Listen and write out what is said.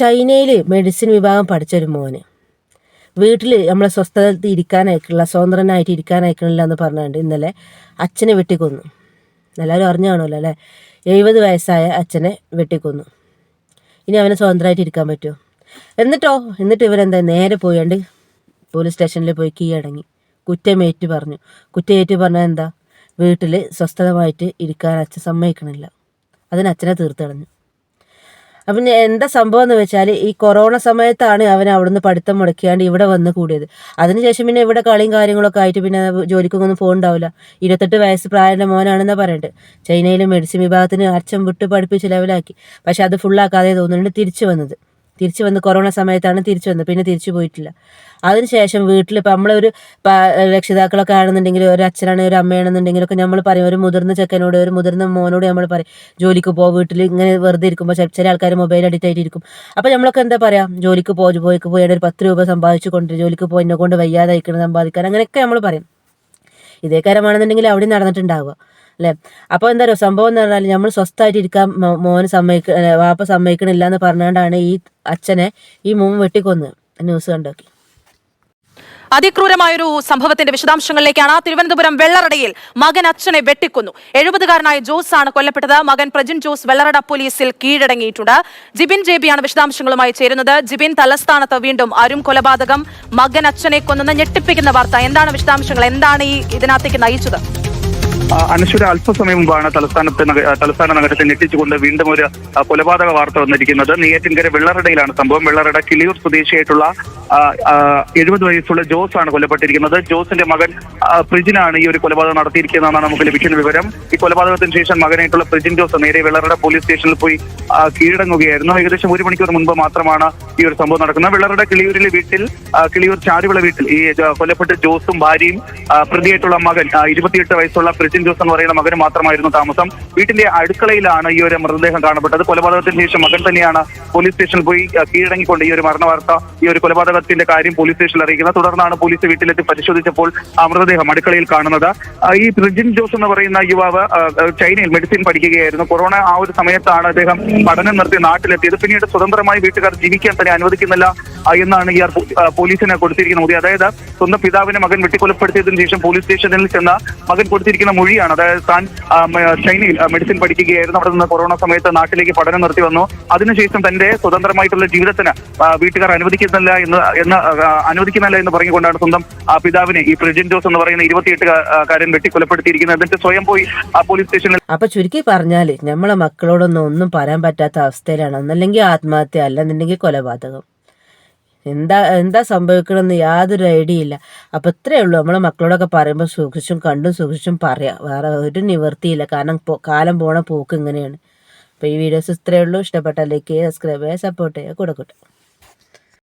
ചൈനയിൽ മെഡിസിൻ വിഭാഗം പഠിച്ചൊരു മോന്. വീട്ടിൽ നമ്മളെ സ്വസ്ഥത ഇരിക്കാനായിട്ടുള്ള സ്വതന്ത്രനായിട്ട് ഇരിക്കാനായിക്കണില്ല എന്ന് പറഞ്ഞുകൊണ്ട് ഇന്നലെ അച്ഛനെ വെട്ടിക്കൊന്നു. എല്ലാവരും അറിഞ്ഞു കാണുമല്ലോ അല്ലേ? എഴുപത് വയസ്സായ അച്ഛനെ വെട്ടിക്കൊന്നു. ഇനി അവനെ സ്വതന്ത്രമായിട്ട് ഇരിക്കാൻ പറ്റുമോ? എന്നിട്ടോ എന്നിട്ട് ഇവരെന്താ നേരെ പോയാണ്ട് പോലീസ് സ്റ്റേഷനിൽ പോയി കീ കീഴടങ്ങി കുറ്റമേറ്റ് പറഞ്ഞു. കുറ്റമേറ്റ് പറഞ്ഞാൽ എന്താ? വീട്ടിൽ സ്വസ്ഥതമായിട്ട് ഇരിക്കാൻ അച്ഛൻ സമ്മതിക്കണില്ല. അതിന് അച്ഛനെ തീർത്തു കളഞ്ഞു. അപ്പം എന്താ സംഭവം എന്ന് വെച്ചാൽ ഈ കൊറോണ സമയത്താണ് അവൻ അവിടുന്ന് പഠിത്തം മുടക്കിയാണ്ട് ഇവിടെ വന്ന് കൂടിയത്. അതിനുശേഷം പിന്നെ ഇവിടെ കളിയും കാര്യങ്ങളൊക്കെ ആയിട്ട് പിന്നെ ജോലിക്കൊന്നും പോകണ്ടാവില്ല ഇരുപത്തെട്ട് വയസ്സ് പ്രായമുള്ള മോനാണെന്നാ പറയേണ്ടത് ചൈനയിലെ മെഡിസിൻ വിഭാഗത്തിന് അച്ഛൻ വിട്ട് പഠിപ്പിച്ച് ലെവലാക്കി പക്ഷെ അത് ഫുള്ളാക്കാതെ തോന്നുന്നുണ്ട് തിരിച്ചു വന്നത്. തിരിച്ചു വന്ന് കൊറോണ സമയത്താണ് തിരിച്ചു വന്നത്. പിന്നെ തിരിച്ചു പോയിട്ടില്ല. അതിനുശേഷം വീട്ടിൽ ഇപ്പം നമ്മളൊരു രക്ഷിതാക്കളൊക്കെ ആണെന്നുണ്ടെങ്കിൽ ഒരു അച്ഛനാണ് ഒരു അമ്മയാണെന്നുണ്ടെങ്കിലൊക്കെ നമ്മൾ പറയും ഒരു മുതിർന്ന ചെക്കനോട് ഒരു മുതിർന്ന മോനോട് നമ്മൾ പറയും ജോലിക്ക് പോ വീട്ടിൽ ഇങ്ങനെ വെറുതെ ഇരിക്കുമ്പോൾ ചില ആൾക്കാർ മൊബൈൽ അഡിക്റ്റ് ആയിട്ട് ഇരിക്കും അപ്പോൾ നമ്മളൊക്കെ എന്താ പറയുക ജോലിക്ക് പോ പോയിക്ക് പോയി ഒരു പത്ത് രൂപ സമ്പാദിച്ചു കൊണ്ട് ജോലിക്ക് പോയി എന്നെ കൊണ്ട് വയ്യാതെ സമ്പാദിക്കാൻ. അങ്ങനെയൊക്കെ നമ്മൾ പറയും. ഇതേ കാര്യമാണെന്നുണ്ടെങ്കിൽ അവിടെ നടന്നിട്ടുണ്ടാവുക. അല്ലേ? അപ്പോൾ എന്താ പറയുക സംഭവം എന്ന് പറഞ്ഞാൽ നമ്മൾ സ്വസ്ഥമായിട്ട് ഇരിക്കാൻ മോന് സമ്മതിക്ക വാപ്പ സമ്മതിക്കണില്ല എന്ന് പറഞ്ഞുകൊണ്ടാണ് ഈ അച്ഛനെ ഈ മോൻ വെട്ടിക്കൊന്ന് ന്യൂസ് കണ്ടോക്കി. അതിക്രൂരമായൊരു സംഭവത്തിന്റെ വിശദാംശങ്ങളിലേക്കാണ് തിരുവനന്തപുരം വെള്ളറടയിൽ മകൻ അച്ഛനെ വെട്ടിക്കൊന്നു. എഴുപതുകാരനായ ജോസ് ആണ് കൊല്ലപ്പെട്ടത്. മകൻ പ്രജിൻ ജോസ് വെള്ളറട പോലീസിൽ കീഴടങ്ങിയിട്ടുണ്ട്. ജിബിൻ ജേബിയാണ് വിശദാംശങ്ങളുമായി ചേരുന്നത്. ജിബിൻ തലസ്ഥാനത്ത് വീണ്ടും അരും കൊലപാതകം. മകൻ അച്ഛനെ കൊന്നെന്ന് ഞെട്ടിപ്പിക്കുന്ന വാർത്ത. എന്താണ് വിശദാംശങ്ങൾ? എന്താണ് ഈ ഇതിനകത്തേക്ക് നയിച്ചത്? അനശ്വര അല്പസമയം മുമ്പാണ് തലസ്ഥാനത്ത് തലസ്ഥാന നഗരത്തെ ഞെട്ടിച്ചുകൊണ്ട് വീണ്ടും ഒരു കൊലപാതക വാർത്ത വന്നിരിക്കുന്നത്. നെയ്യാറ്റിൻകര വെള്ളറടയിലാണ് സംഭവം. വെള്ളറട കിളിയൂർ സ്വദേശിയായിട്ടുള്ള എഴുപത് വയസ്സുള്ള ജോസ് ആണ് കൊല്ലപ്പെട്ടിരിക്കുന്നത്. ജോസിന്റെ മകൻ പ്രിജിനാണ് ഈ ഒരു കൊലപാതകം നടത്തിയിരിക്കുന്നതെന്നാണ് നമുക്ക് ലഭിക്കുന്ന വിവരം. ഈ കൊലപാതകത്തിന് ശേഷം മകനായിട്ടുള്ള പ്രിജിൻ ജോസ് നേരെ വെള്ളറട പോലീസ് സ്റ്റേഷനിൽ പോയി കീഴടങ്ങുകയായിരുന്നു. ഏകദേശം ഒരു മണിക്കൂർ മുൻപ് മാത്രമാണ് ഈ ഒരു സംഭവം നടക്കുന്നത്. വെള്ളറട കിളിയൂരിലെ വീട്ടിൽ കിളിയൂർ ചാരുവിള വീട്ടിൽ ഈ കൊല്ലപ്പെട്ട ജോസും ഭാര്യയും പ്രതിയായിട്ടുള്ള മകൻ ഇരുപത്തിയെട്ട് വയസ്സുള്ള പ്രിജിൻ ജോസ് എന്ന് പറയുന്ന മകന് മാത്രമായിരുന്നു താമസം. വീട്ടിന്റെ അടുക്കളയിലാണ് ഈ ഒരു മൃതദേഹം കാണപ്പെട്ടത്. കൊലപാതകത്തിന് ശേഷം മകൻ തന്നെയാണ് പോലീസ് സ്റ്റേഷനിൽ പോയി കീഴടങ്ങിക്കൊണ്ട് ഈ ഒരു മരണ വാർത്ത ഈ ഒരു കൊലപാതകത്തിന്റെ കാര്യം പോലീസ് സ്റ്റേഷനിൽ അറിയിക്കുന്നത് തുടർന്നാണ് പോലീസ് വീട്ടിലെത്തി പരിശോധിച്ചപ്പോൾ ആ മൃതദേഹം അടുക്കളയിൽ കാണുന്നത്. ഈ റിജിൻ ജോസ് എന്ന് പറയുന്ന യുവാവ് ചൈനയിൽ മെഡിസിൻ പഠിക്കുകയായിരുന്നു. കൊറോണ ആ ഒരു സമയത്താണ് അദ്ദേഹം പഠനം നിർത്തി നാട്ടിലെത്തിയത്. പിന്നീട് സ്വതന്ത്രമായി വീട്ടുകാർ ജീവിക്കാൻ തന്നെ അനുവദിക്കുന്നില്ല എന്നാണ് ഇയാൾ പോലീസിനെ കൊടുത്തിരിക്കുന്ന മൊഴി. അതായത് സ്വന്തം പിതാവിനെ മകൻ വെട്ടിക്കൊലപ്പെടുത്തിയതിനു ശേഷം പോലീസ് സ്റ്റേഷനിൽ ചെന്ന മകൻ കൊടുത്തിരിക്കുന്ന മൊഴിയാണ്. അതായത് താൻ ചൈനയിൽ മെഡിസിൻ പഠിക്കുകയായിരുന്നു. അവിടെ നിന്ന് കൊറോണ സമയത്ത് നാട്ടിലേക്ക് പഠനം നിർത്തി വന്നു. അതിനുശേഷം തന്റെ സ്വതന്ത്രമായിട്ടുള്ള ജീവിതത്തിന് വീട്ടുകാർ അനുവദിക്കുന്നില്ല എന്ന് എന്ന് അനുവദിക്കുന്നില്ല എന്ന് പറഞ്ഞുകൊണ്ടാണ് സ്വന്തം പിതാവിനെ ഈ പ്രജിൻ ജോസ് എന്ന് പറയുന്ന ഇരുപത്തിയെട്ട് കാരൻ വെട്ടിക്കൊലപ്പെടുത്തിയിരിക്കുന്നത് എന്നിട്ട് സ്വയം പോയി ആ പോലീസ് സ്റ്റേഷനിൽ അപ്പൊ ചുരുക്കി പറഞ്ഞാൽ നമ്മളെ മക്കളോടൊന്നും ഒന്നും പറയാൻ പറ്റാത്ത അവസ്ഥയിലാണ്. ഒന്നല്ലെങ്കിൽ ആത്മഹത്യ അല്ലെന്നുണ്ടെങ്കിൽ കൊലപാതകം. എന്താ എന്താ സംഭവിക്കണമെന്ന് യാതൊരു ഐഡിയ ഇല്ല. അപ്പൊ ഇത്രയേ ഉള്ളൂ. നമ്മളെ മക്കളോടൊക്കെ പറയുമ്പോൾ സൂക്ഷിച്ചും കണ്ടും സൂക്ഷിച്ചും പറയാം. വേറെ ഒരു നിവൃത്തിയില്ല. കാരണം കാലം പോണ പോക്ക് ഇങ്ങനെയാണ്. അപ്പൊ ഈ വീഡിയോസ് ഇത്രയേ ഉള്ളൂ. ഇഷ്ടപ്പെട്ട ലൈക്ക് ചെയ്യുക സബ്സ്ക്രൈബ് ചെയ്യുക സപ്പോർട്ട് ചെയ്യുക. കൂടെ കൊടുക്കട്ടെ